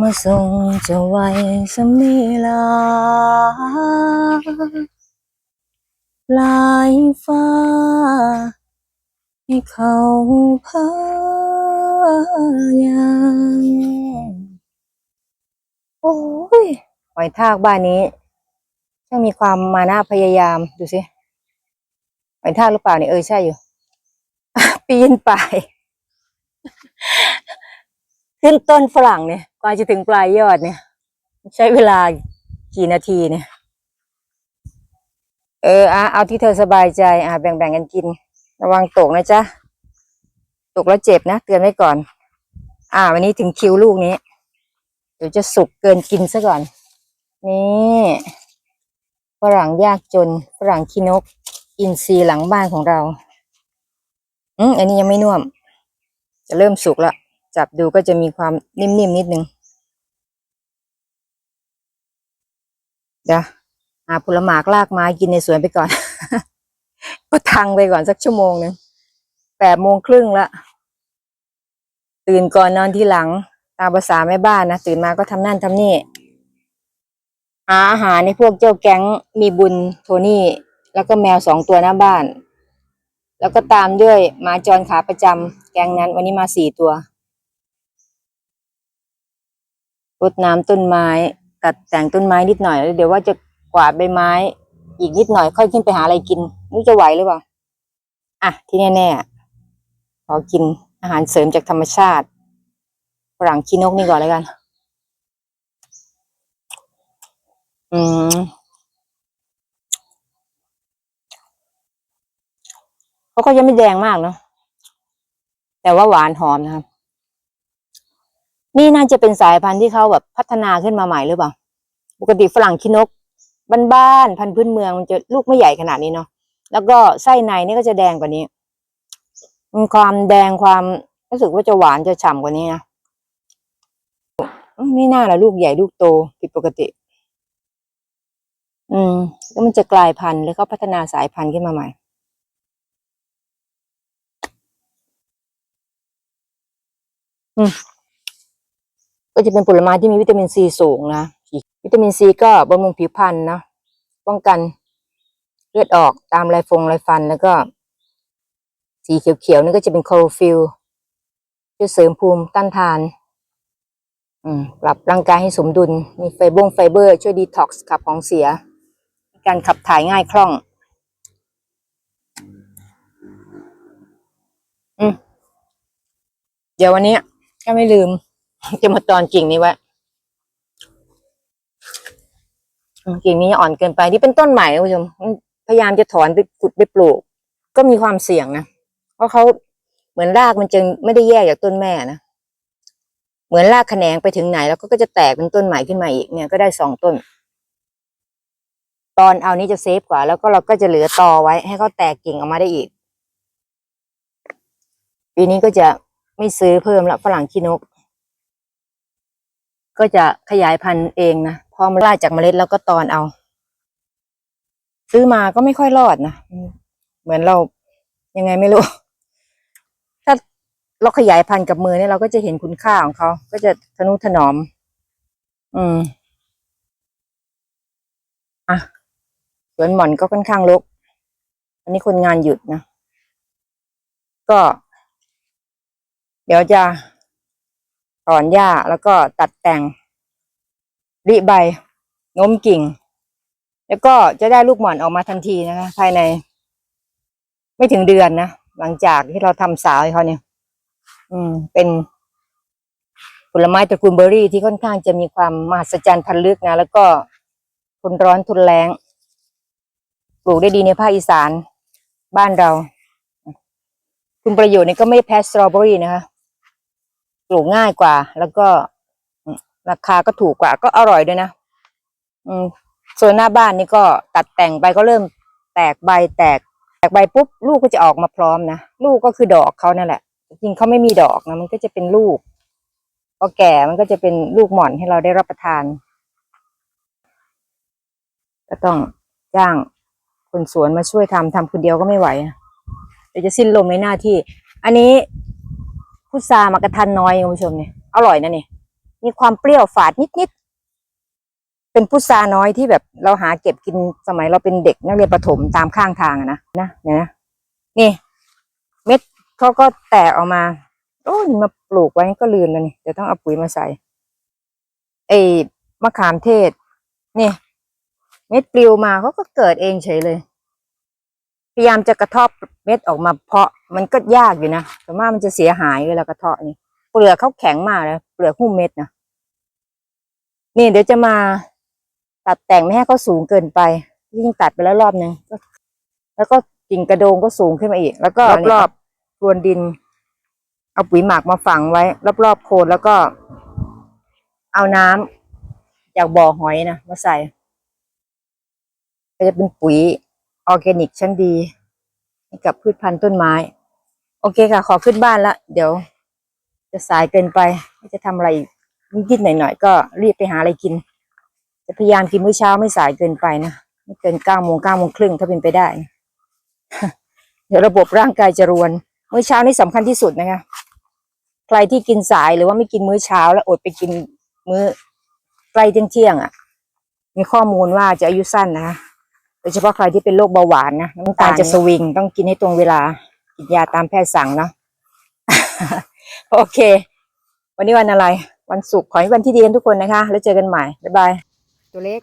มาส่งเจะไว้สมีลาลายฟ้า ให้เขาพายางโอ้ยหอยทากบ้านนี้ช่างมีความมานะพยายามดูสิหอยทากหรือเปล่าเนี่ยเออใช่อยู่ ปีนป่าย ขึ้นต้นฝรั่งเนี่ยกว่าจะถึงปลายยอดเนี่ย ใช้เวลากี่นาทีเนี่ย เอออะเอาที่เธอสบายใจ อะแบ่งๆกันกิน ระวังตกนะจ๊ะ ตกแล้วเจ็บนะ เตือนไว้ก่อน อ่า วันนี้ถึงคิวลูกนี้ เดี๋ยวจะสุกเกินกินซะก่อน นี่ฝรั่งยากจนฝรั่งขี้นก อินทรีหลังบ้านของเรา อืมอันนี้ยังไม่น่วม จะเริ่มสุกและ จับดูก็จะมีความนิ่มๆนิดนึงเดี๋ยวหาผลหมากลากไม้กินในสวนไปก่อน ก็ทังไปก่อนสักชั่วโมงหนึ่งแปดโมงครึ่งละตื่นก่อนนอนที่หลัง ตามภาษาแม่บ้านนะตื่นมาก็ทำนั่นทำนี่หาอาหารในพวกเจ้าแก๊งมีบุญโทนี่ แล้วก็แมวสองตัวหน้าบ้าน แล้วก็ตามด้วยหมาจรขาประจำแก๊งนั้นวันนี้มาสี่ตัว รดน้ำต้นไม้ ตัดแต่งต้นไม้นิดหน่อยแล้วเดี๋ยวว่าจะกวาดใบไม้ อีกนิดหน่อยค่อยขึ้นไปหาอะไรกินไม่จะไหวหรือเปล่าอะที่แน่ๆขอกินอาหารเสริมจากธรรมชาติฝรั่งขี้นกนี่ก่อนแล้วกัน อืมเขาก็ยังไม่แดงมากเนาะแต่ว่าหวานหอมนะครับ นี่น่าจะเป็นสายพันธุ์ที่เขาแบบพัฒนาขึ้นมาใหม่หรือเปล่า ปกติฝรั่งขี้นกบ้านๆพันธุ์พื้นเมืองมันจะลูกไม่ใหญ่ขนาดนี้เนาะ แล้วก็ไส้ในนี่ก็จะแดงกว่านี้มีความแดงความรู้สึกว่าจะหวานจะฉ่ำกว่านี้นะอืมไม่น่าละลูกใหญ่ลูกโตผิดปกติ อืม แล้วมันจะกลายพันธุ์แล้วก็พัฒนาสายพันธุ์ขึ้นมาใหม่อืม ก็จะเป็นผลไม้ที่มีวิตามินซีสูงนะวิตามินซีก็บำรุงผิวพรรณนะป้องกันเลือดออกตามไรฟงไรฟันแล้วก็ สีเขียวๆนี่ก็จะเป็นคลอโรฟิลช่วยเสริมภูมิต้านทานอืมปรับร่างกายให้สมดุล มีไฟบงไฟเบอร์ ช่วยดีท็อกซ์ขับของเสีย การขับถ่ายง่ายคล่องอืมเดี๋ยววันนี้ถ้าไม่ลืม จะมาตอนกิ่งนี้ไว้กิ่งนี้อ่อนเกินไปนี่เป็นต้นใหม่นะคุณผู้ชมอืมพยายามจะถอนไปขุดไปปลูก ก็มีความเสี่ยงนะเพราะเขาเหมือนรากมันจึงไม่ได้แยกจากต้นแม่นะเหมือนรากแขนงไปถึงไหน แล้วก็จะแตกเป็นต้นใหม่ขึ้นมาอีกเนี่ยก็ได้สองต้น ตอนเอานี้จะเซฟกว่า แล้วก็เราก็จะเหลือตอไว้ ให้เขาแตกกิ่งออกมาได้อีก ปีนี้ก็จะไม่ซื้อเพิ่มละฝรั่งขี้นก ก็จะขยายพันธุ์เองนะพอมันล่าจากเมล็ดแล้วก็ตอนเอา ซื้อมาก็ไม่ค่อยรอดนะเหมือนเรายังไงไม่รู้ ถ้าเราขยายพันธุ์กับมือเนี่ยเราก็จะเห็นคุณค่าของเขา ก็จะทนุถนอม อืมอะสวนหม่อนก็ค่อนข้างรกอันนี้คนงานหยุดนะ ก็ เดี๋ยวจะ ถอนหญ้าแล้วก็ตัดแต่งริใบโน้มกิ่ง แล้วก็จะได้ลูกหม่อนออกมาทันทีนะคะ ภายใน ไม่ถึงเดือนนะหลังจากที่เราทำสาวให้เขาเนี่ย อืม เป็นผลไม้ตระกูลเบอร์รี่ที่ค่อนข้างจะมีความมหัศจรรย์พันลึกนะ แล้วก็ทนร้อนทนแรงปลูกได้ดีในภาคอีสานบ้านเรา คุณประโยชน์นี่ก็ไม่แพ้สตรอเบอรี่นะคะ ปลูกง่ายกว่า แล้วก็ราคาก็ถูกกว่า ก็อร่อยด้วยนะอืมส่วนหน้าบ้านนี่ก็ตัดแต่งไปก็เริ่มแตกใบแตก แตกใบปุ๊บลูกก็จะออกมาพร้อมนะลูกก็คือดอกเขานั่นแหละจริงเขาไม่มีดอกนะมันก็จะเป็นลูกพอแก่มันก็จะเป็นลูกหม่อนให้เราได้รับประทาน ก็ต้องจ้างคนสวนมาช่วยทำทำคนเดียวก็ไม่ไหวเดี๋ยวจะสิ้นลมในหน้าที่ อันนี้ พุทรามากระทันน้อยคุณผู้ชมเนี่ยอร่อยนะเนี่ยมีความเปรี้ยวฝาดนิดๆเป็นพุทราน้อยที่แบบเราหาเก็บกินสมัยเราเป็นเด็กนักเรียนประถมตามข้างทางอะนะนะเนี่ยนะนี่เม็ดเขาก็แตกออกมาโอ้นี่มาปลูกไว้ก็ลืมแล้วนี่เดี๋ยวต้องเอาปุ๋ยมาใส่ไอ้มะขามเทศ นี่ เม็ดปลิวมาเขาก็เกิดเองเฉยเลย พยายามจะกระเทาะเม็ดออกมาเพาะมันก็ยากอยู่นะแต่ว่ามันจะเสียหายเวลากระเทาะนี่เปลือกเขาแข็งมากเลยเปลือกหุ้มเม็ดนะนี่เดี๋ยวจะมาตัดแต่งไม่ให้เขาสูงเกินไปยิ่งตัดไปแล้วรอบหนึ่งก็แล้วก็กิ่งกระโดงก็สูงขึ้นมาอีก แล้วก็รอบๆพรวนดิน เอาปุ๋ยหมักมาฝังไว้ รอบๆโคนแล้วก็ เอาน้ำจากบ่อหอยนะมาใส่ก็จะเป็นปุ๋ย ออร์แกนิกชั้นดีกับพืชพันธุ์ต้นไม้ โอเคค่ะ ขอขึ้นบ้านละเดี๋ยว จะสายเกินไปจะทำอะไรนิดๆหน่อยๆก็รีบไปหาอะไรกิน จะพยายามกินมื้อเช้าไม่สายเกินไปนะไม่เกินเก้าโมงเก้าโมงครึ่งถ้าเป็นไปได้ เดี๋ยวระบบร่างกายจะรวน มื้อเช้านี่สำคัญที่สุดนะคะใครที่กินสายหรือว่าไม่กินมื้อเช้า แล้วอดไปกินมื้อใกล้เที่ยงๆอะ มีข้อมูลว่าจะอายุสั้นนะคะ โดยเฉพาะใครที่เป็นโรคเบาหวานนะน้ำตาลจะสวิงต้องกินให้ตรงเวลา กินยาตามแพทย์สั่งเนาะโอเค วันนี้วันอะไร วันศุกร์ขอให้วันที่ดีกันทุกคนนะคะ แล้วเจอกันใหม่บ๊ายบายตัวเล็ก